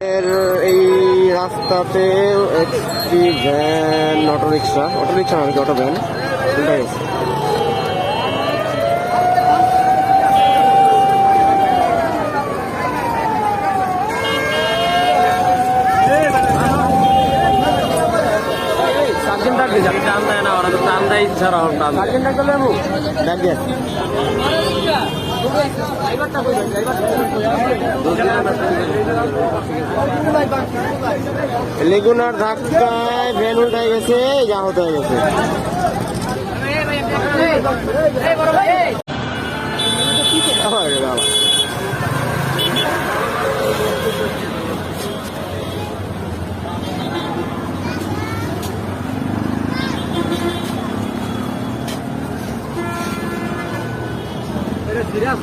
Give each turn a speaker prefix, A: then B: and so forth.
A: এর এই রাস্তাতে একটি van auto rickshaw auto rickshaw নাকি অটো ভ্যান গেছে
B: আমি টান দেয় না ওরা তো টান দেয় টান দিয়ে।
A: লেগুনার ধাক্কায় ভ্যান উল্টায় গেছে যা হতে গেছে। সিরিয়াস